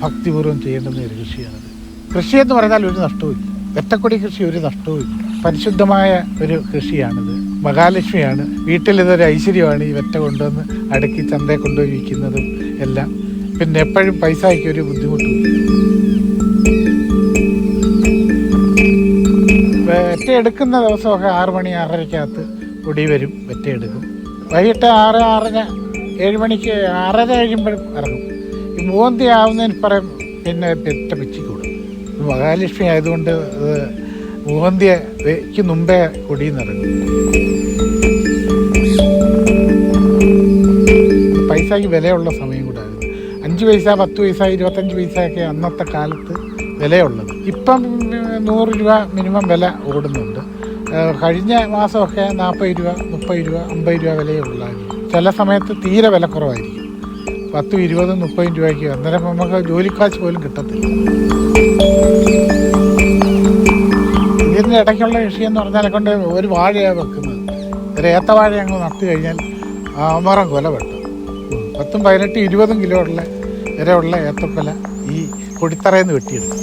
ഭക്തിപൂർവം ചെയ്യേണ്ടുന്ന ഒരു കൃഷിയാണിത്. കൃഷിയെന്ന് പറഞ്ഞാൽ ഒരു നഷ്ടവുമില്ല. വെറ്റക്കൊടി കൃഷി ഒരു നഷ്ടവുമില്ല. പരിശുദ്ധമായ ഒരു കൃഷിയാണിത്. മഹാലക്ഷ്മിയാണ്. വീട്ടിൽ ഇതൊരു ഐശ്വര്യമാണ് ഈ വെറ്റ കൊണ്ടുവന്ന് അടുക്കി ചന്തയെ കൊണ്ടുപോയി വിൽക്കുന്നതും എല്ലാം. പിന്നെ എപ്പോഴും പൈസയ്ക്ക് ഒരു ബുദ്ധിമുട്ടുമില്ല. വെറ്റ എടുക്കുന്ന ദിവസമൊക്കെ ആറ് മണി ആറരയ്ക്കകത്ത് പൊടി വരും. വെറ്റ എടുക്കും. വൈകിട്ട് ആറ് ആറര ഏഴ് മണിക്ക് ആറര കഴിയുമ്പോഴും ഇറങ്ങും. മൂവന്തി ആവുന്നതിന് പറയും പിന്നെ വെറ്റ പിച്ചിക്കൂടും. മഹാലക്ഷ്മി ആയതുകൊണ്ട് അത് മൂവന്തിക്ക് മുമ്പേ കൊടിയിൽ നിന്ന് ഇറങ്ങും പൈസയ്ക്ക് വിലയുള്ള സമയം കൂടായിരുന്നു അഞ്ച് പൈസ പത്ത് പൈസ ഇരുപത്തഞ്ച് പൈസയൊക്കെ അന്നത്തെ കാലത്ത് വിലയുള്ളത്. ഇപ്പം നൂറ് രൂപ മിനിമം വില ഓടുന്നുണ്ട്. കഴിഞ്ഞ മാസമൊക്കെ നാൽപ്പത് രൂപ മുപ്പത് രൂപ അമ്പത് രൂപ വിലയേ ചില സമയത്ത് തീരെ വില കുറവായിരിക്കും. പത്തും ഇരുപതും മുപ്പതും രൂപയ്ക്ക് അന്നേരം നമുക്ക് ജോലിക്കാശ് പോലും കിട്ടത്തില്ല. ഇതിന്റെ ഇടയ്ക്കുള്ള കൃഷി എന്ന് പറഞ്ഞാൽ കൊണ്ട് ഒരു വാഴയാണ് വെക്കുന്നത്. ഒരു ഏത്തവാഴ അങ്ങ് നട്ടു കഴിഞ്ഞാൽ അമരം കൊല വെട്ടും. പത്തും പതിനെട്ടും ഇരുപതും കിലോ ഉള്ള വരെയുള്ള ഏത്തക്കൊല ഈ കൊടിത്തറയിൽ നിന്ന് വെട്ടിയെടുക്കും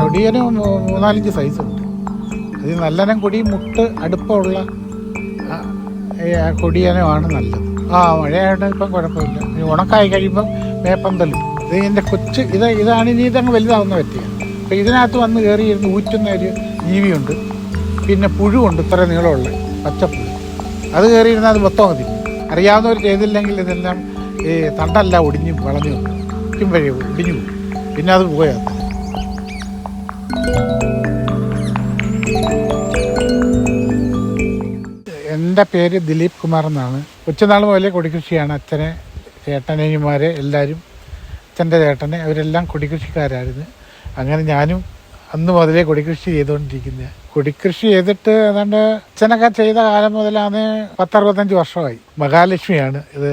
കൊടിയന് മൂന്നാലഞ്ച് സൈസ് ഉണ്ട്. അത് നല്ലനം കൊടി മുട്ട് അടുപ്പമുള്ള കൊടിയനുമാണ് നല്ലത്. ആ മഴയായിട്ട് ഇപ്പം കുഴപ്പമില്ല. ഇനി ഉണക്കായി കഴിയുമ്പം വേപ്പന്തലും ഇത് ഇതിന്റെ കൊച്ച് ഇത് ഇതാണ് ഇനി ഇതങ്ങ് വലുതാവുന്ന പറ്റിയ അപ്പം ഇതിനകത്ത് വന്ന് കയറി ഇരുന്ന് ഊറ്റുന്ന ഒരു ജീവിയുണ്ട്. പിന്നെ പുഴുവുണ്ട് ഇത്ര നീളമുള്ള പച്ചപ്പുഴു. അത് കയറിയിരുന്നാൽ അത് മൊത്തം മതി. അറിയാവുന്നവർ ചെയ്തില്ലെങ്കിൽ ഇതെല്ലാം ഈ തണ്ടല്ല ഒടിഞ്ഞ് വളഞ്ഞു വഴി ഒടിഞ്ഞു പോകും പിന്നെ അത് പോയാൽ എന്റെ പേര് ദിലീപ് കുമാർ എന്നാണ്. ഉച്ചനാൾ മുതലേ കൊടികൃഷിയാണ് അച്ഛനെ ചേട്ടനനിമാരെ എല്ലാവരും അച്ഛന്റെ ചേട്ടനെ അവരെല്ലാം കൊടികൃഷിക്കാരായിരുന്നു. അങ്ങനെ ഞാനും അന്ന് മുതലേ കൊടികൃഷി ചെയ്തുകൊണ്ടിരിക്കുന്നത് കൊടികൃഷി ചെയ്തിട്ട് ഏതാണ്ട് അച്ഛനൊക്കെ ചെയ്ത കാലം മുതലാണ് പത്തറുപത്തഞ്ച് വർഷമായി. മഹാലക്ഷ്മിയാണ്. ഇത്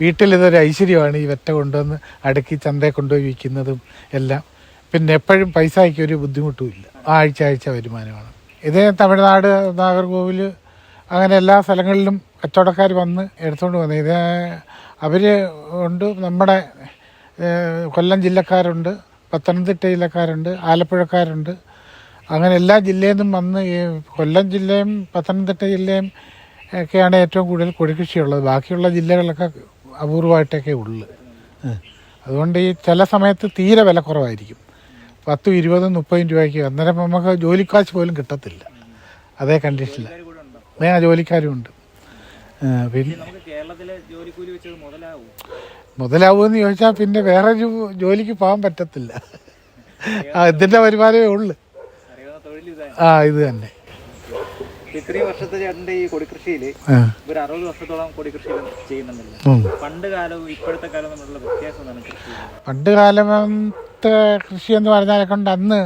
വീട്ടിൽ ഇതൊരു ഐശ്വര്യമാണ് ഈ വെറ്റ കൊണ്ടുവന്ന് അടുക്കി ചന്തയിൽ കൊണ്ടുപോയി വിൽക്കുന്നതും എല്ലാം. പിന്നെ എപ്പോഴും പൈസ ഒരു ബുദ്ധിമുട്ടുമില്ല. ആഴ്ച ആഴ്ച വരുമാനമാണ്. ഇത് തമിഴ്നാട് നാഗർകോവിൽ അങ്ങനെ എല്ലാ സ്ഥലങ്ങളിലും കച്ചവടക്കാർ വന്ന് എടുത്തുകൊണ്ട് വന്നു. ഇത് അവർ ഉണ്ട് നമ്മുടെ കൊല്ലം ജില്ലക്കാരുണ്ട് പത്തനംതിട്ട ജില്ലക്കാരുണ്ട് ആലപ്പുഴക്കാരുണ്ട്. അങ്ങനെ എല്ലാ ജില്ലയിൽ നിന്നും വന്ന് ഈ കൊല്ലം ജില്ലയും പത്തനംതിട്ട ജില്ലയും ഒക്കെയാണ് ഏറ്റവും കൂടുതൽ കൊടികൃഷിയുള്ളത് ബാക്കിയുള്ള ജില്ലകളൊക്കെ അപൂർവമായിട്ടൊക്കെ ഉള്ളു. അതുകൊണ്ട് ഈ ചില സമയത്ത് തീരെ വില കുറവായിരിക്കും. പത്തും ഇരുപതും മുപ്പതും രൂപയ്ക്ക് അന്നേരം നമുക്ക് ജോലിക്കാശ് പോലും കിട്ടത്തില്ല. അതേ കണ്ടീഷനിൽ ആ ജോലിക്കാരും ഉണ്ട് ആ, പിന്നെ നമുക്ക് കേരളത്തിലെ ജോലിക്കൂലി വെച്ചത് മുതലാവും? മുതലാവുമെന്ന് ചോദിച്ചാൽ പിന്നെ വേറെ ജോലിക്ക് പോകാൻ പറ്റത്തില്ല. ആ ഇതിന്റെ വരുമാനമേ ഉള്ളു. ആ ഇത് തന്നെ. ഇത്രയും വർഷത്തെ ചേട്ടന്റെ ഈ കൊടികൃഷിയിൽ ഒരു അറുപത് വർഷത്തോളം കൊടികൃഷി ചെയ്യുന്നുണ്ടല്ലോ. പണ്ട് കാലവും ഇപ്പോഴത്തെ കാലവും തമ്മിലുള്ള വ്യത്യാസം എന്താണ് കൃഷി പണ്ട് കാലത്തെ കൃഷി എന്ന് പറഞ്ഞാൽ കൊണ്ട് അന്ന്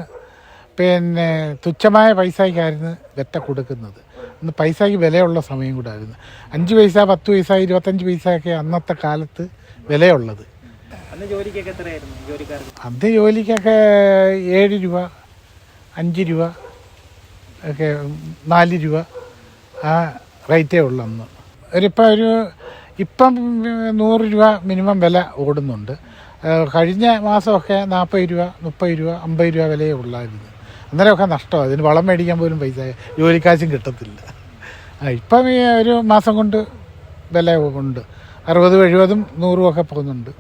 പിന്നെ തുച്ഛമായ പൈസയ്ക്കായിരുന്നു വെറ്റ കൊടുക്കുന്നത്. അന്ന് പൈസയ്ക്ക് വിലയുള്ള സമയം കൂടായിരുന്നു. അഞ്ച് പൈസ പത്ത് പൈസ ഇരുപത്തഞ്ച് പൈസയൊക്കെ അന്നത്തെ കാലത്ത് വിലയുള്ളത്. അന്ന് ജോലിക്കൊക്കെ ഏഴ് രൂപ അഞ്ച് രൂപ ഒക്കെ നാല് രൂപ ആ റേറ്റേ ഉള്ളു അന്ന്. ഒരിപ്പം ഒരു ഇപ്പം നൂറ് രൂപ മിനിമം വില ഓടുന്നുണ്ട്. കഴിഞ്ഞ മാസമൊക്കെ നാൽപ്പത് രൂപ മുപ്പത് രൂപ അമ്പത് രൂപ വിലയേ ഉള്ളായിരുന്നു. അന്നേരമൊക്കെ നഷ്ടമാണ് അതിന് വളം മേടിക്കാൻ പോലും പൈസ ജോലിക്കാശും കിട്ടത്തില്ല. ഇപ്പം ഈ ഒരു മാസം കൊണ്ട് വില ഉണ്ട്. അറുപതും എഴുപതും നൂറും ഒക്കെ പോകുന്നുണ്ട്.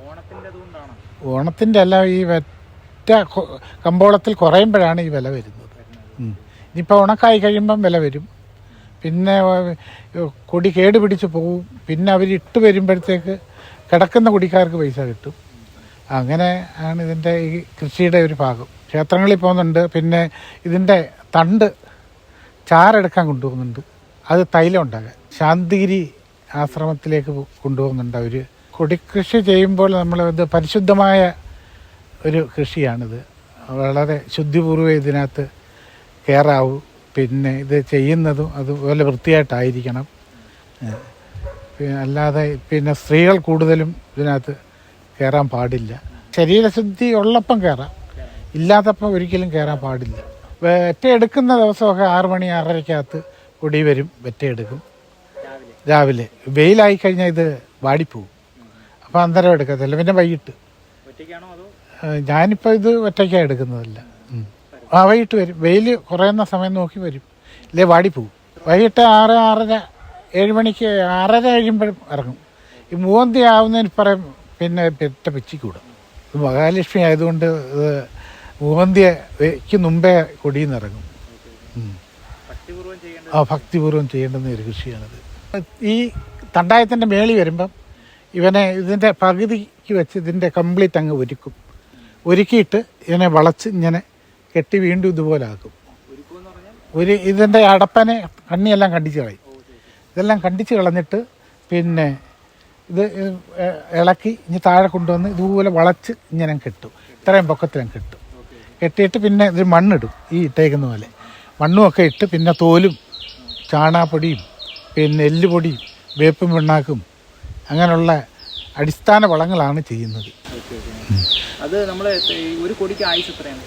ഓണത്തിന്റെ അല്ല ഈ വെറ്റ കമ്പോളത്തിൽ കുറയുമ്പോഴാണ് ഈ വില വരുന്നത്. ഇനിയിപ്പോൾ ഉണക്കായി കഴിയുമ്പം വില വരും. പിന്നെ കൊടി കേട് പിടിച്ച് പോകും പിന്നെ അവർ ഇട്ട് വരുമ്പോഴത്തേക്ക് കിടക്കുന്ന കുടിക്കാർക്ക് പൈസ കിട്ടും. അങ്ങനെ ആണ് ഇതിന്റെ ഈ കൃഷിയുടെ ഒരു ഭാഗം. ക്ഷേത്രങ്ങളിൽ പോകുന്നുണ്ട്. പിന്നെ ഇതിന്റെ തണ്ട് ചാറെടുക്കാൻ കൊണ്ടുപോകുന്നുണ്ട്. അത് തൈലം ഉണ്ടാകാൻ ശാന്തിഗിരി ആശ്രമത്തിലേക്ക് കൊണ്ടുപോകുന്നുണ്ട് അവർ കൊടിക്കൃഷി ചെയ്യുമ്പോൾ നമ്മൾ ഇത് പരിശുദ്ധമായ ഒരു കൃഷിയാണിത്. വളരെ ശുദ്ധിപൂർവം ഇതിനകത്ത് കയറാവൂ പിന്നെ ഇത് ചെയ്യുന്നതും അതുപോലെ വൃത്തിയായിട്ടായിരിക്കണം. അല്ലാതെ പിന്നെ സ്ത്രീകൾ കൂടുതലും ഇതിനകത്ത് കയറാൻ പാടില്ല. ശരീരശുദ്ധി ഉള്ളപ്പം കയറാം ഇല്ലാത്തപ്പം ഒരിക്കലും കയറാൻ പാടില്ല. വെറ്റ എടുക്കുന്ന ദിവസമൊക്കെ ആറ് മണി ആറരയ്ക്കകത്ത് കൊടി വരും വെറ്റ എടുക്കും രാവിലെ. വെയിലായി കഴിഞ്ഞാൽ ഇത് വാടിപ്പോവും. അപ്പോൾ അന്നേരം എടുക്കത്തില്ല. പിന്നെ വൈകിട്ട്. ഞാനിപ്പോൾ ഇത് ഒറ്റയ്ക്കാണ് എടുക്കുന്നതല്ല. ആ വൈകിട്ട് വരും. വെയിൽ കുറയുന്ന സമയം നോക്കി വരും. ഇല്ലേ വാടിപ്പോവും. വൈകിട്ട് ആറ് ആറര ഏഴ് മണിക്ക് ആറര കഴിയുമ്പോഴും ഇറങ്ങും. ഈ മൂവന്തി ആവുന്നതിന് പറയും പിന്നെ പെറ്റ പിച്ചിക്കൂടും. മഹാലക്ഷ്മി ആയതുകൊണ്ട് ഇത് മൂവന്തിക്ക് മുമ്പേ കൊടിയിൽ നിന്ന് ഇറങ്ങും ആ ഭക്തിപൂർവം ചെയ്യേണ്ടുന്ന ഒരു കൃഷിയാണിത്. ഈ തണ്ടായത്തിന്റെ മേളി വരുമ്പം ഇവനെ ഇതിന്റെ പകുതിക്ക് വെച്ച് ഇതിന്റെ കംപ്ലീറ്റ് അങ്ങ് ഒരുക്കും. ഒരുക്കിയിട്ട് ഇതിനെ വളച്ച് ഇങ്ങനെ കെട്ടി വീണ്ടും ഇതുപോലെ ആക്കും. ഒരു ഇതിന്റെ അടപ്പനെ കണ്ണിയെല്ലാം കണ്ടിച്ച് കളയും. ഇതെല്ലാം കണ്ടിച്ച് കളഞ്ഞിട്ട് പിന്നെ ഇത് ഇളക്കി ഇനി താഴെ കൊണ്ടുവന്ന് ഇതുപോലെ വളച്ച് ഇങ്ങനെ കെട്ടും. ഇത്രയും പൊക്കത്തിലും കെട്ടും. കെട്ടിയിട്ട് പിന്നെ ഇതിൽ മണ്ണിടും ഈ ഇട്ടേക്കുന്ന പോലെ. മണ്ണും ഒക്കെ ഇട്ട് പിന്നെ തോലും ചാണാപ്പൊടിയും പിന്നെ എല്ലുപൊടിയും വേപ്പും പിണ്ണാക്കും അങ്ങനെയുള്ള അടിസ്ഥാന വളങ്ങളാണ് ചെയ്യുന്നത്. അത് നമ്മൾ ഒരു കൊടിക്ക് ആയുസ് എത്രയാണ്?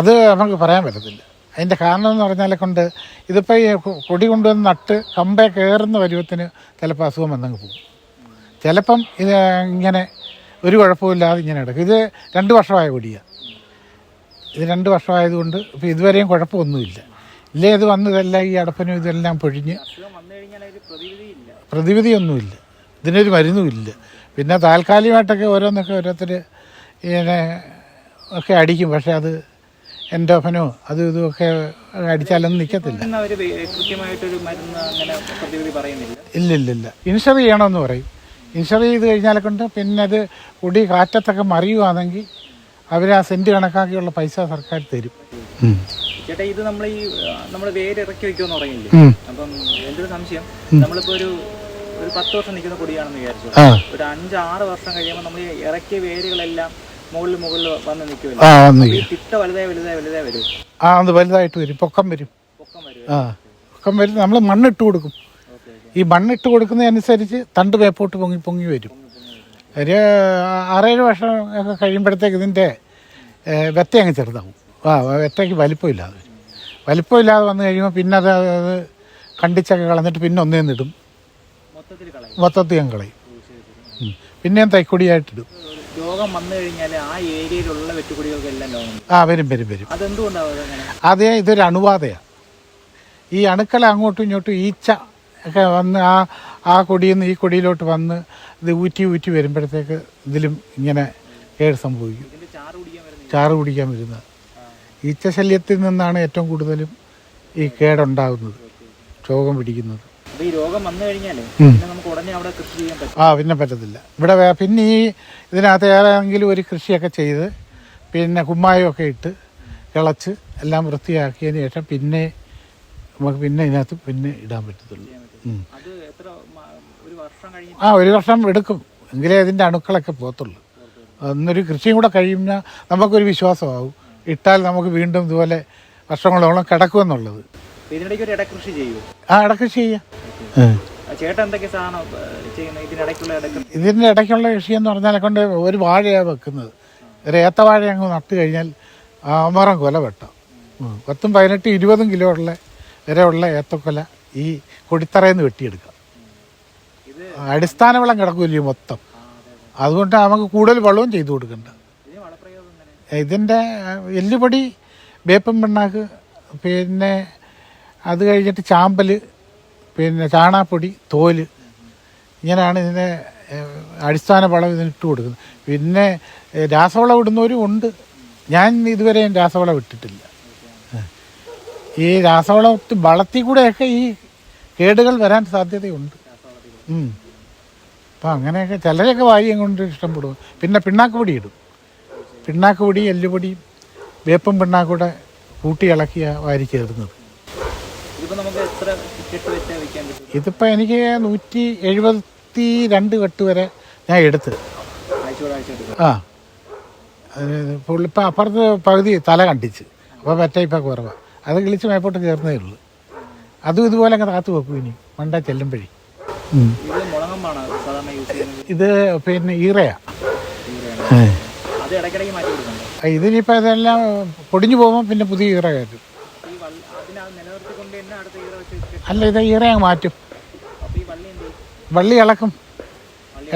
അത് നമുക്ക് പറയാൻ പറ്റത്തില്ല. അതിന്റെ കാരണം എന്ന് പറഞ്ഞാലെ കൊണ്ട് ഇതിപ്പോൾ ഈ കൊടി കൊണ്ടുവന്ന് നട്ട് കമ്പേ കയറുന്ന പരുവത്തിന് ചിലപ്പോൾ അസുഖം വന്നങ്ങ് പോകും. ചിലപ്പം ഇത് ഇങ്ങനെ ഒരു കുഴപ്പമില്ലാതെ ഇങ്ങനെ കിടക്കും ഇത് രണ്ട് വർഷമായ കൊടിയാണ് ഇത് രണ്ട് വർഷമായതുകൊണ്ട് ഇപ്പോൾ ഇതുവരെയും കുഴപ്പമൊന്നുമില്ല. ഇല്ലേ ഇത് വന്നതല്ല ഈ അടപ്പനും ഇതെല്ലാം പൊഴിഞ്ഞ് പ്രതിവിധിയൊന്നുമില്ല. ഇതിനൊരു മരുന്നുമില്ല. പിന്നെ താൽക്കാലികമായിട്ടൊക്കെ ഓരോന്നൊക്കെ ഓരോരുത്തർ ഇങ്ങനെ ഒക്കെ അടിക്കും. പക്ഷേ അത് എൻഡോഫനോ അതും ഇതുമൊക്കെ അടിച്ചാലൊന്നും നിൽക്കത്തില്ല ഇല്ല ഇല്ല ഇല്ല ഇൻഷർ ചെയ്യണമെന്ന് പറയും. ഇൻഷർ ചെയ്ത് കഴിഞ്ഞാൽ കൊണ്ട് പിന്നെ അത് പൊടി കാറ്റത്തൊക്കെ മറിയുവാണെങ്കിൽ അവർ ആ സെന്റ് കണക്കാക്കിയുള്ള പൈസ സർക്കാർ തരും. ചേട്ടാ ഇത് നമ്മൾ ഈ നമ്മൾ വേര് ഇറക്കി വെക്കുമെന്ന് പറയില്ലേ ഉം. അപ്പം എന്റെ ഒരു സംശയം നമ്മളിപ്പോ ഒരു ഒരു പത്ത് വർഷം നിൽക്കുന്ന കൊടിയാണെന്ന് വിചാരിച്ചു. ഒരു അഞ്ച് ആറ് വർഷം കഴിയുമ്പോൾ നമ്മൾ ഈ ഇറക്കിയ വേരുകളെല്ലാം മുകളിൽ മുകളിൽ വന്ന് നിൽക്കുമല്ലോ. ഈ തിട്ട വലുതായി വലുതായി വലുതായി വരും. ആ അത് വലുതായിട്ട് വരും. പൊക്കം വരും. പൊക്കം വരും ആ പൊക്കം വരും. നമ്മൾ മണ്ണിട്ട് കൊടുക്കും. ഈ മണ്ണിട്ട് കൊടുക്കുന്നതനുസരിച്ച് തണ്ട് വേപ്പോട്ട് പൊങ്ങി പൊങ്ങി വരും. ഒരു ആറേഴ് വർഷം ഒക്കെ കഴിയുമ്പോഴത്തേക്ക് ഇതിന്റെ വെത്ത അങ്ങ് ചെറുതാവും. ആ വെറ്റയ്ക്ക് വലിപ്പമില്ലാതെ വരും. വലിപ്പമില്ലാതെ വന്നു കഴിയുമ്പോൾ പിന്നെ അത് അത് കണ്ടിച്ചൊക്കെ കളഞ്ഞിട്ട് പിന്നെ ഒന്നേന്ന് ഇടും. മൊത്തത്തിൽ ഞാൻ കളയും. പിന്നെയും തൈക്കൊടിയായിട്ടിടും രോഗം വന്നു കഴിഞ്ഞാൽ ആ ഏരിയയിലുള്ള വെട്ടുകുടികൾക്കെല്ലാം രോഗം വരും. ആ വരും വരും വരും. അതേ ഇതൊരു അണുബാധയാണ് ഈ അണുക്കളെ അങ്ങോട്ടും ഇങ്ങോട്ടും ഈച്ച ഒക്കെ വന്ന് ആ ആ കൊടിയിൽ നിന്ന് ഈ കൊടിയിലോട്ട് വന്ന് ഇത് ഊറ്റി ഊറ്റി വരുമ്പോഴത്തേക്ക് ഇതിലും ഇങ്ങനെ കേട് സംഭവിക്കും. ചാറ് കുടിക്കാൻ വരുന്നത്. ഈച്ച ശല്യത്തിൽ നിന്നാണ് ഏറ്റവും കൂടുതലും ഈ കേടുണ്ടാകുന്നത് രോഗം പിടിക്കുന്നത്. ആ പിന്നെ പറ്റത്തില്ല. ഇവിടെ പിന്നെ ഈ ഇതിനകത്ത് ഏതെങ്കിലും ഒരു കൃഷിയൊക്കെ ചെയ്ത് പിന്നെ കുമ്മായമൊക്കെ ഇട്ട് കിളച്ച് എല്ലാം വൃത്തിയാക്കിയതിന് ശേഷം പിന്നെ നമുക്ക് പിന്നെ ഇതിനകത്ത് പിന്നെ ഇടാൻ പറ്റത്തുള്ളൂ. ആ ഒരു വർഷം എടുക്കും. എങ്കിലേ ഇതിന്റെ അണുക്കളൊക്കെ പോകത്തുള്ളൂ. അന്നൊരു കൃഷിയും കൂടെ കഴിയുമ്പോൾ നമുക്കൊരു വിശ്വാസമാവും. ഇട്ടാൽ നമുക്ക് വീണ്ടും ഇതുപോലെ വർഷങ്ങളോളം കിടക്കുമെന്നുള്ളത്. എന്നുള്ളത് ഇതിനിടയ്ക്ക് ഒരു ഇടകൃഷി ചെയ്യൂ? ആ ഇടക്കൃഷി ചെയ്യാം. ഇതിന്റെ ഇടയ്ക്കുള്ള കൃഷി എന്ന് പറഞ്ഞാൽ കൊണ്ട് ഒരു വാഴയാണ് വെക്കുന്നത്. ഒരു ഏത്തവാഴ അങ്ങ് നട്ടു കഴിഞ്ഞാൽ ആമറം കൊല വെട്ടാം. പത്തും പതിനെട്ട് ഇരുപതും കിലോ ഉള്ള വരെ ഉള്ള ഏത്തക്കൊല ഈ കൊടിത്തറയിൽ നിന്ന് വെട്ടിയെടുക്കാം. അടിസ്ഥാന വളം കിടക്കില്ലയോ മൊത്തം. അതുകൊണ്ട് നമുക്ക് കൂടുതൽ വളവും ചെയ്തു കൊടുക്കണ്ട. ഇതിന് വളപ്രയോഗം എങ്ങനെ ഇതിന്റെ എല്ലുപൊടി വേപ്പൻ പിണ്ണാക്ക് പിന്നെ അത് കഴിഞ്ഞിട്ട് ചാമ്പൽ പിന്നെ ചാണാപ്പൊടി തോൽ. ഇങ്ങനെയാണ് ഇതിന്റെ അടിസ്ഥാന വളം ഇതിന് ഇട്ട് കൊടുക്കുന്നത്. പിന്നെ രാസവളം ഇടുന്നവരും ഉണ്ട്. ഞാൻ ഇതുവരെ രാസവളം ഇട്ടിട്ടില്ല. ഈ രാസവളം വളത്തിൽ കൂടെയൊക്കെ ഈ കേടുകൾ വരാൻ സാധ്യതയുണ്ട്. ഉം. അപ്പം അങ്ങനെയൊക്കെ ചിലരൊക്കെ വാരിയും കൊണ്ട് ഇഷ്ടപ്പെടും. പിന്നെ പിണ്ണാക്ക് പൊടി ഇടും. പിണ്ണാക്ക് പൊടി എല്ലുപൊടിയും വേപ്പും പിണ്ണാക്കൂടെ കൂട്ടി ഇളക്കിയ വാരി ചേർന്നത്. ഇതിപ്പോൾ എനിക്ക് നൂറ്റി എഴുപത്തി രണ്ട് കെട്ട് വരെ ഞാൻ എടുത്ത്. ആ. പുള്ളിപ്പം അപ്പുറത്ത് പകുതി തല കണ്ടിച്ച്. അപ്പോൾ പറ്റ ഇപ്പം കുറവാണ് അത് കിളിച്ച് മേപ്പോട്ട് കയറുന്നേ ഉള്ളൂ. അതും ഇതുപോലെ അങ്ങ് കാത്തു വെക്കും ഇനി. മണ്ട ചെല്ലുമ്പോഴേ ഇത് മുളകമ്പാണ് സാധാരണ യൂസ് ചെയ്യുന്നത് ഇത് പിന്നെ ഈറയാ. ഇതിനിപ്പോ ഇതിനിപ്പോൾ ഇതെല്ലാം പൊടിഞ്ഞു പോകുമ്പോൾ പിന്നെ പുതിയ ഈറ കയറ്റും. അല്ല ഇത് ഈറ മാറ്റും. വള്ളി ഇളക്കും.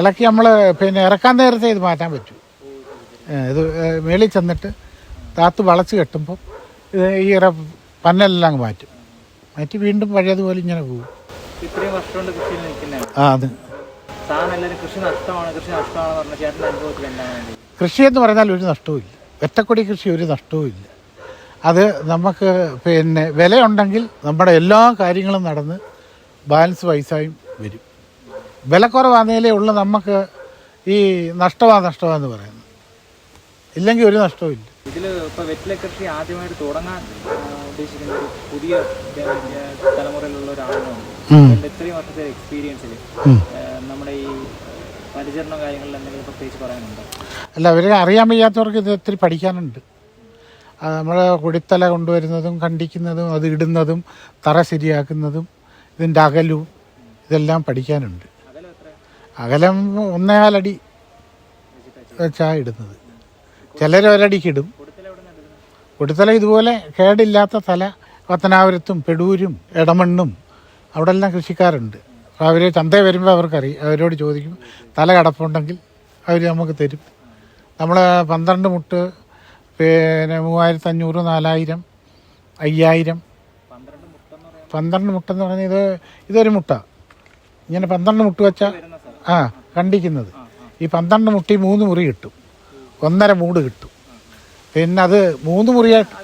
ഇളക്കി നമ്മൾ പിന്നെ ഇറക്കാൻ നേരത്തെ ഇത് മാറ്റാൻ പറ്റും. ഇത് മേളിൽ ചെന്നിട്ട് താത്ത് വളച്ച് കെട്ടുമ്പോൾ ഇത് ഈ ഇറ പന്നെല്ലാം അങ്ങ് മാറ്റും. മാറ്റി വീണ്ടും പഴയതുപോലെ ഇങ്ങനെ പോകും. ആ അത്. എല്ലാവരും കൃഷി നഷ്ടമാണ് കൃഷി നഷ്ടമാണെന്ന് പറഞ്ഞ ചേട്ടന്റെ അനുഭവത്തിൽ എന്താണ് കൃഷി എന്ന് പറഞ്ഞാൽ ഒരു നഷ്ടവുമില്ല ഒറ്റക്കൊടി കൃഷി ഒരു നഷ്ടവുമില്ല അത് നമുക്ക് പിന്നെ വിലയുണ്ടെങ്കിൽ നമ്മുടെ എല്ലാ കാര്യങ്ങളും നടന്ന് ബാലൻസ് പൈസയും വരും. വിലക്കുറവാന്നേലേ ഉള്ള നമുക്ക് ഈ നഷ്ടമാ നഷ്ടമാന്ന് പറയുന്നത്. ഇല്ലെങ്കിൽ ഒരു നഷ്ടവുമില്ല ഇതിൽ ഇപ്പോൾ വെറ്റില കൃഷി ആദ്യമായിട്ട് തുടങ്ങാൻ ഉദ്ദേശിക്കുന്ന ഒരു പുതിയ തലമുറയിലുള്ള ഒരാളാണ്. എന്റെ ഇത്രയും വർഷത്തെ എക്സ്പീരിയൻസിൽ നമ്മുടെ ഈ പരിചരണ കാര്യങ്ങളിൽ എന്തെങ്കിലും പ്രത്യേകിച്ച് പറയാനുണ്ടോ? അല്ല അവർ അറിയാൻ വയ്യാത്തവർക്ക് ഇത് ഒത്തിരി പഠിക്കാനുണ്ട്. നമ്മൾ കുടിത്തല കൊണ്ടുവരുന്നതും കണ്ടിക്കുന്നതും അത് ഇടുന്നതും തറ ശരിയാക്കുന്നതും ഇതിന്റെ അകലും ഇതെല്ലാം പഠിക്കാനുണ്ട്. അകലം ഒന്നേകാലടി വെച്ചാ ഇടുന്നത്. ചിലർ ഒരടിക്ക് ഇടും. കുടിത്തല ഇതുപോലെ കേടില്ലാത്ത തല പത്തനാപുരത്തും പെടൂരും എടമണ്ണും അവിടെ എല്ലാം കൃഷിക്കാരുണ്ട്. അപ്പോൾ അവർ ചന്തയിൽ വരുമ്പോൾ അവർക്കറി അവരോട് ചോദിക്കും തല കടപ്പുണ്ടെങ്കിൽ അവർ നമുക്ക് തരും. നമ്മൾ പന്ത്രണ്ട് മുട്ട് പിന്നെ മൂവായിരത്തി അഞ്ഞൂറ് നാലായിരം അയ്യായിരം. പന്ത്രണ്ട് മുട്ടെന്ന് പറഞ്ഞാൽ ഇത് ഇതൊരു മുട്ട. ഇങ്ങനെ പന്ത്രണ്ട് മുട്ട് വെച്ചാൽ ആ കണ്ടിക്കുന്നത്. ഈ പന്ത്രണ്ട് മുട്ടി മൂന്ന് മുറി കിട്ടും. ഒന്നര മൂട് കിട്ടും. പിന്നെ അത് മൂന്ന് മുറിയായിട്ട്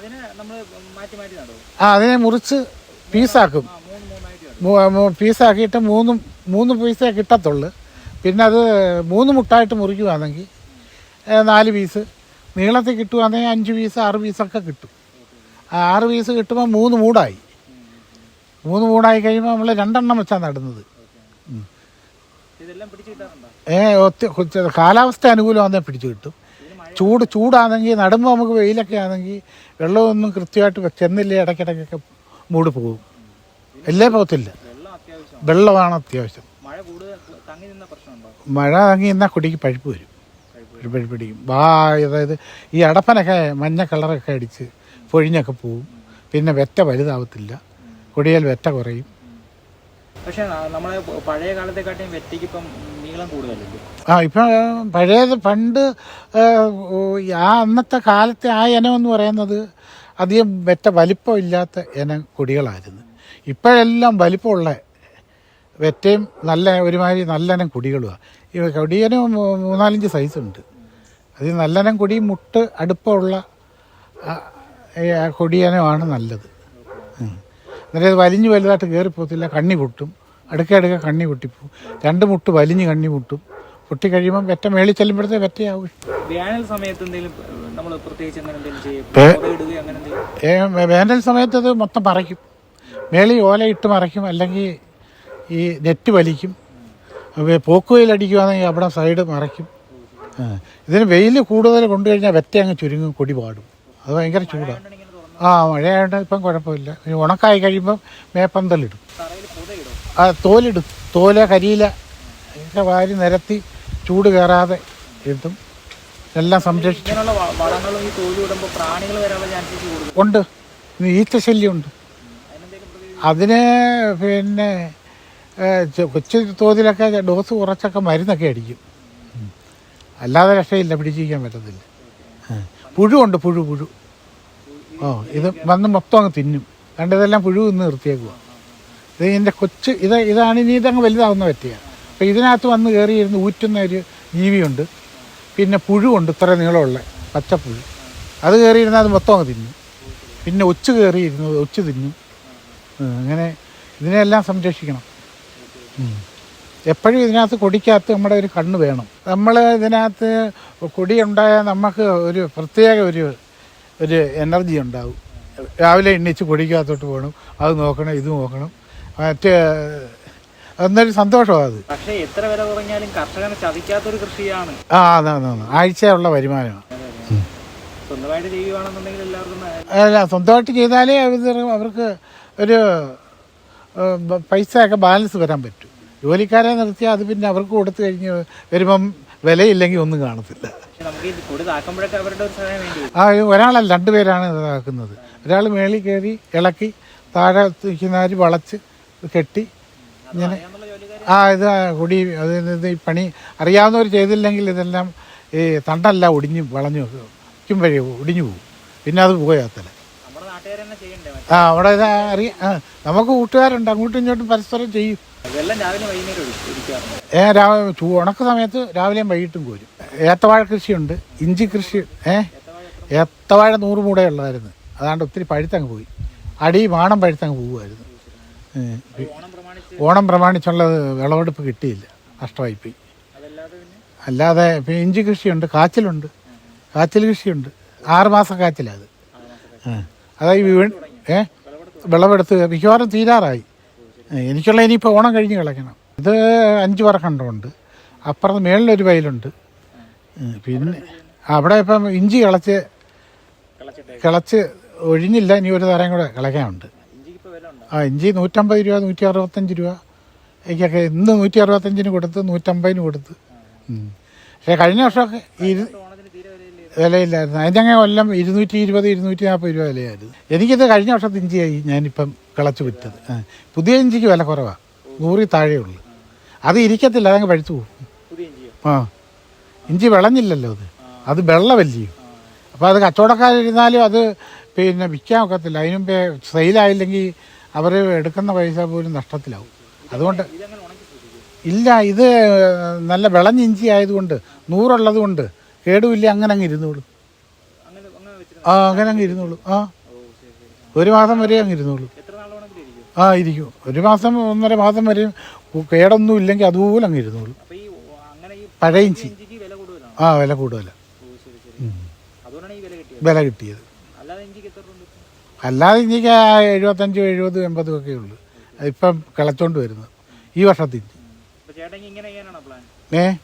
ആ അതിനെ മുറിച്ച് പീസാക്കും. പീസാക്കിയിട്ട് മൂന്ന് മൂന്ന് പീസേ കിട്ടത്തുള്ളു. പിന്നെ അത് മൂന്ന് മുട്ടായിട്ട് മുറിക്കുവാണെങ്കിൽ ഏ, നാല് പീസ്. നീളത്തിൽ കിട്ടുവാണെങ്കിൽ അഞ്ച് പീസ് ആറ് പീസൊക്കെ കിട്ടും. ആ ആറ് പീസ് കിട്ടുമ്പോൾ മൂന്ന് മൂടായി. മൂന്ന് മൂടായി കഴിയുമ്പോൾ നമ്മൾ രണ്ടെണ്ണം വെച്ചാണ് നടുന്നത്. ഏ ഒത്തിരി കാലാവസ്ഥ അനുകൂലമാണെങ്കിൽ പിടിച്ചു കിട്ടും. ചൂട് ചൂടാണെങ്കിൽ നടുമ്പോൾ നമുക്ക് വെയിലൊക്കെ ആണെങ്കിൽ വെള്ളമൊന്നും കൃത്യമായിട്ട് ചെന്നില്ലേ ഇടയ്ക്കിടയ്ക്കൊക്കെ മൂട് പോകും. എല്ലേ പോകത്തില്ല വെള്ളമാണ് അത്യാവശ്യം. മഴ തങ്ങി നിന്നാൽ കുടിക്ക് പഴുപ്പ് വരും. പഴുപ്പ് പിടിക്കും. വാ അതായത് ഈ അടപ്പനൊക്കെ മഞ്ഞ കളറൊക്കെ അടിച്ച് പൊഴിഞ്ഞൊക്കെ പോവും. പിന്നെ വെറ്റ വലുതാവത്തില്ല. കൊടിയാൽ വെറ്റ കുറയും. പക്ഷേ നമ്മളെ പഴയ കാലത്തെക്കാട്ടിയും വെറ്റിക്ക് ഇപ്പം നീളം കൂടുതലല്ലേ ആ ഇപ്പം പഴയത് പണ്ട് ആ, ആ അന്നത്തെ കാലത്തെ ആ ഇനം എന്ന് പറയുന്നത് അധികം വെറ്റ വലിപ്പമില്ലാത്ത ഇനം കൊടികളായിരുന്നു. ഇപ്പോഴെല്ലാം വലിപ്പമുള്ള വെറ്റയും നല്ല ഒരുമാതിരി നല്ലനം കുടികളുമാണ് ഈ കൊടിയന് മൂന്നാലഞ്ച് സൈസുണ്ട്. അത് ഈ നല്ലനം കൊടി മുട്ട് അടുപ്പമുള്ള കൊടിയനമാണ് നല്ലത്. എന്നിട്ട് അത് വലിഞ്ഞ് വലുതായിട്ട് കയറിപ്പോത്തില്ല കണ്ണി പൊട്ടും. അടുക്ക അടുക്ക കണ്ണി പൊട്ടിപ്പോവും. രണ്ട് മുട്ട് വലിഞ്ഞ് കണ്ണി പൊട്ടും. പൊട്ടി കഴിയുമ്പോൾ വെറ്റ മേളിൽ ചെല്ലുമ്പോഴത്തെ വെറ്റയാവും. വേനൽ സമയത്ത് അത് മൊത്തം മറയ്ക്കും മേളി ഓലയിട്ട് മറയ്ക്കും അല്ലെങ്കിൽ ഈ നെറ്റ് വലിക്കും. പോക്കുവെയിലടിക്കുവാണെങ്കിൽ അവിടെ സൈഡ് മറയ്ക്കും. ഇതിന് വെയിൽ കൂടുതൽ കൊണ്ടു കഴിഞ്ഞാൽ വെറ്റ അങ്ങ് ചുരുങ്ങും കൊടി പാടും. അത് ഭയങ്കര ചൂടാണ് ആ മഴയായതുകൊണ്ട് ഇപ്പം കുഴപ്പമില്ല. ഉണക്കായി കഴിയുമ്പം മേപ്പന്തലിടും ആ തോലിടും. തോല കരിയില ഒക്കെ വാരി നിരത്തി ചൂട് കയറാതെ ഇടും. എല്ലാം സംരക്ഷിച്ചു. ഉണ്ട് വ- വളങ്ങളും ഈ തോൽ ഇടുമ്പോൾ പ്രാണികൾ വരാനുള്ള ചാൻസസ് കൂടുതൽ ഉണ്ട്. ഈച്ച ശല്യമുണ്ട് അതിന് പിന്നെ കൊച്ചു തോതിലൊക്കെ ഡോസ് കുറച്ചൊക്കെ മരുന്നൊക്കെ അടിക്കും. അല്ലാതെ രക്ഷയില്ല പിടിച്ചിരിക്കാൻ പറ്റത്തില്ല. പുഴുണ്ട് പുഴു പുഴു. ഓ ഇത് വന്ന് മൊത്തം അങ്ങ് തിന്നും. കണ്ട് ഇതെല്ലാം പുഴു ഇന്ന് നിർത്തിയേക്കുക ഇത് ഇതിന്റെ കൊച്ച് ഇത് ഇതാണ് ഇനി ഇതങ്ങ് വലുതാവുന്ന പറ്റിയ അപ്പോൾ ഇതിനകത്ത് വന്ന് കയറിയിരുന്ന് ഊറ്റുന്ന ഒരു ജീവിയുണ്ട്. പിന്നെ പുഴുണ്ട് ഇത്ര നീളമുള്ള പച്ചപ്പുഴു. അത് കയറിയിരുന്നാൽ അത് മൊത്തം അങ്ങ് തിന്നും. പിന്നെ ഒച്ച് കയറിയിരുന്നു ഒച്ച് തിന്നും. അങ്ങനെ ഇതിനെല്ലാം സംരക്ഷിക്കണം. എപ്പോഴും ഇതിനകത്ത് കൊടിക്കകത്ത് നമ്മുടെ ഒരു കണ്ണ് വേണം. നമ്മൾ ഇതിനകത്ത് കൊടി ഉണ്ടായാൽ നമുക്ക് ഒരു പ്രത്യേക ഒരു ഒരു എനർജി ഉണ്ടാവും. രാവിലെ എണ്ണിച്ച് കൊടിക്കകത്തോട്ട് പോകണം. അത് നോക്കണം ഇത് നോക്കണം. മറ്റ് എന്നൊരു സന്തോഷമാണ് അത്. പക്ഷേ എത്ര വില കുറഞ്ഞാലും കർഷകനെ ചതിക്കാത്തൊരു കൃഷിയാണ്. ആ അതാണ് ആഴ്ചയുള്ള വരുമാനമാണ്. സ്വന്തമായിട്ട് ചെയ്യുകയാണെന്നുണ്ടെങ്കിൽ എല്ലാവർക്കും അല്ല സ്വന്തമായിട്ട് ചെയ്താലേ അവർക്ക് ഒരു പൈസയൊക്കെ ബാലൻസ് വരാൻ പറ്റും. ജോലിക്കാരെ നിർത്തിയാൽ അത് പിന്നെ അവർക്ക് കൊടുത്തു കഴിഞ്ഞ് വരുമ്പം വിലയില്ലെങ്കിൽ ഒന്നും കാണത്തില്ല. ആ ഒരാളല്ല രണ്ടുപേരാണ് ഇതാക്കുന്നത് ഒരാൾ മേളിൽ കയറി ഇളക്കി താഴെ നിൽക്കുന്ന വളച്ച് കെട്ടി ഇങ്ങനെ. ആ ഇത് കുടി അത് ഈ പണി അറിയാവുന്നവർ ചെയ്തില്ലെങ്കിൽ ഇതെല്ലാം ഈ തണ്ടല്ല ഒടിഞ്ഞ് വളഞ്ഞു വയ്ക്കും വഴി ഒടിഞ്ഞു പോകും. പിന്നെ അത് പോയാത്തല നമ്മുടെ നാട്ടുകാർ തന്നെ ചെയ്യണ്ടേ ആ അവിടെ ഇത് അറിയാം ആ നമുക്ക് കൂട്ടുകാരുണ്ട്. അങ്ങോട്ടും ഇങ്ങോട്ടും പരസ്പരം ചെയ്യും. ഏ രാവിലെ ചൂ ഉണക്ക സമയത്ത് രാവിലെയും വൈകിട്ടും കോരും. ഏത്തവാഴ കൃഷിയുണ്ട്. ഇഞ്ചി കൃഷി ഏ? ഏത്തവാഴ നൂറ് മൂടെ ഉള്ളതായിരുന്നു അതാണ്ട് ഒത്തിരി പഴുത്തങ്ങ് പോയി. അടി വാണം പഴുത്തങ്ങ് പോവുമായിരുന്നു. ഓണം പ്രമാണിച്ച് ഓണം പ്രമാണിച്ചുള്ളത് വിളവെടുപ്പ് കിട്ടിയില്ല. നഷ്ടമായി പോയി അല്ലാതെ ഇപ്പം ഇഞ്ചി കൃഷിയുണ്ട്. കാച്ചിലുണ്ട്. കാച്ചിൽ കൃഷിയുണ്ട്. ആറുമാസം കാച്ചിലാണ് അത്. ആ. അതായത് വീ ഏ? വിളവെടുത്ത് മിക്കവാറും തീരാറായി. എനിക്കുള്ള ഇനിയിപ്പോൾ ഓണം കഴിഞ്ഞ് കളയ്ക്കണം ഇത് അഞ്ച് പറക്കണ്ടമുണ്ട് അപ്പുറത്ത് മേളിലൊരു വയലുണ്ട്. പിന്നെ അവിടെ ഇപ്പം ഇഞ്ചി കിളച്ച് കിളച്ച് ഒഴിഞ്ഞില്ല ഇനി ഒരു തരം കൂടെ കിളയ്ക്കാനുണ്ട്. ആ ഇഞ്ചി നൂറ്റമ്പത് രൂപ നൂറ്റി അറുപത്തഞ്ച് രൂപ. എനിക്കൊക്കെ ഇന്ന് നൂറ്റി അറുപത്തഞ്ചിന് കൊടുത്ത് നൂറ്റമ്പതിന് കൊടുത്ത്. പക്ഷേ കഴിഞ്ഞ വർഷമൊക്കെ ഇരു ഓണത്തിന് തീരെ വിലയില്ലേ വിലയില്ലായിരുന്നു. അതിന്റെ കൊല്ലം ഇരുന്നൂറ്റി ഇരുപത് ഇരുന്നൂറ്റി നാൽപ്പത് രൂപ വിലയായിരുന്നു. എനിക്കിത് കഴിഞ്ഞ വർഷത്തെ ഇഞ്ചിയായി ഞാനിപ്പം കിളച്ച് വിറ്റത്. പുതിയ ഇഞ്ചിക്ക് വില കുറവാണ് നൂറി താഴെ ഉള്ളു. അത് ഇരിക്കത്തില്ല അതങ്ങ് പഴുത്തു പോകും. ആ. ഇഞ്ചി വിളഞ്ഞില്ലല്ലോ അത്. അത് വെള്ളമല്ലയോ. അപ്പോൾ അത് കച്ചവടക്കാരിരുന്നാലും അത് പിന്നെ വിൽക്കാൻ ഒക്കത്തില്ല. അതിന് മുമ്പേ സെയിലായില്ലെങ്കിൽ അവർ എടുക്കുന്ന പൈസ പോലും നഷ്ടത്തിലാവും. അതുകൊണ്ട് ഇല്ല ഇത് നല്ല വിളഞ്ഞ ഇഞ്ചി ആയതുകൊണ്ട് നൂറുള്ളത് കൊണ്ട് കേടുമില്ല അങ്ങനെ അങ്ങ് ഇരുന്നോളൂ. ആ അങ്ങനെ അങ്ങ് ഇരുന്നോളൂ. ആ. ഒരു മാസം വരെ അങ്ങ് ഇരുന്നോളൂ. ആ ഇരിക്കും. ഒരു മാസം ഒന്നര മാസം വരെ കേടൊന്നും ഇല്ലെങ്കിൽ അതുപോലെ അങ്ങ് ഇരുന്നോളൂ. പഴയ ഇഞ്ചി ആ വില ഈ വില കിട്ടിയത്. അല്ലാതെ ഇഞ്ചിക്ക് എഴുപത്തഞ്ചും എഴുപതും എൺപതും ഒക്കെ ഉള്ളു. ഇപ്പം കിളച്ചോണ്ട് വരുന്നത്. ഈ വർഷത്തിന്റെ. ഏ?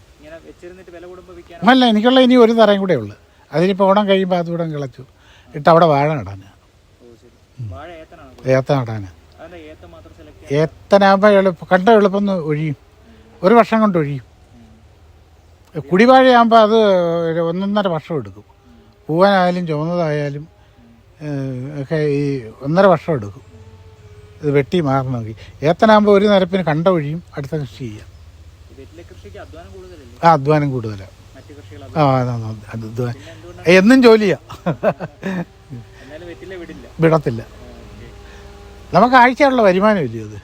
അല്ല എനിക്കുള്ള ഇനി ഒരു തറയും കൂടെ ഉള്ളു. അതിനിപ്പോൾ ഓണം കഴിയുമ്പോൾ അതുകൂടെ കിളച്ചു. ഇട്ട് അവിടെ വാഴ നടാൻ ഏത്ത നടാൻ ഏത്തനാകുമ്പോൾ എളുപ്പം കണ്ട എളുപ്പം ഒഴിയും. ഒരു വർഷം കൊണ്ട് ഒഴിയും. കുടിവാഴയാകുമ്പോൾ അത് ഒന്നൊന്നര വർഷം എടുക്കും. പൂവാനായാലും ചുവന്നതായാലും ഒക്കെ ഈ ഒന്നര വർഷം എടുക്കും. ഇത് വെട്ടി മാറണമെങ്കിൽ ഏത്തനാകുമ്പോൾ ഒരു നിരപ്പിന് കണ്ട ഒഴിയും അടുത്ത കൃഷി ചെയ്യാം വെറ്റിലെ കൃഷിക്ക് അധ്വാനം കൂടുതലല്ലേ ആ അധ്വാനം കൂടുതലാണ് ആ എന്നും ജോലിയാ. വിടത്തില്ല. നമുക്ക് ആഴ്ചയുള്ള വരുമാനം ഇല്ലയോ അത്?